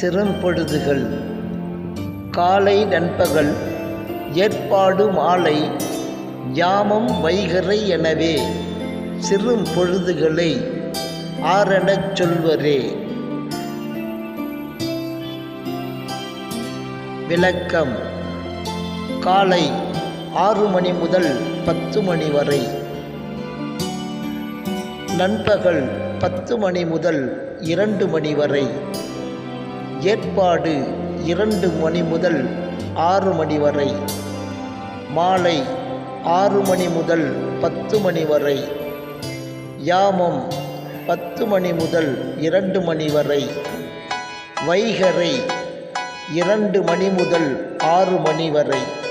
சிறம்பொழுதுகள் காலை நண்பகல் ஏற்பாடு மாலை யாமம் வைகறை எனவே சிறும் பொழுதுகளை ஆரணச் சொல்வரே. விளக்கம். காலை ஆறு மணி முதல் பத்து மணி வரை. நண்பகல் பத்து மணி முதல் இரண்டு மணி வரை. ஏற்பாடு இரண்டு மணி முதல் ஆறு மணி வரை. மாலை ஆறு மணி முதல் பத்து மணி வரை. யாமம் பத்து மணி முதல் இரண்டு மணி வரை. வைகறை இரண்டு மணி முதல் ஆறு மணி வரை.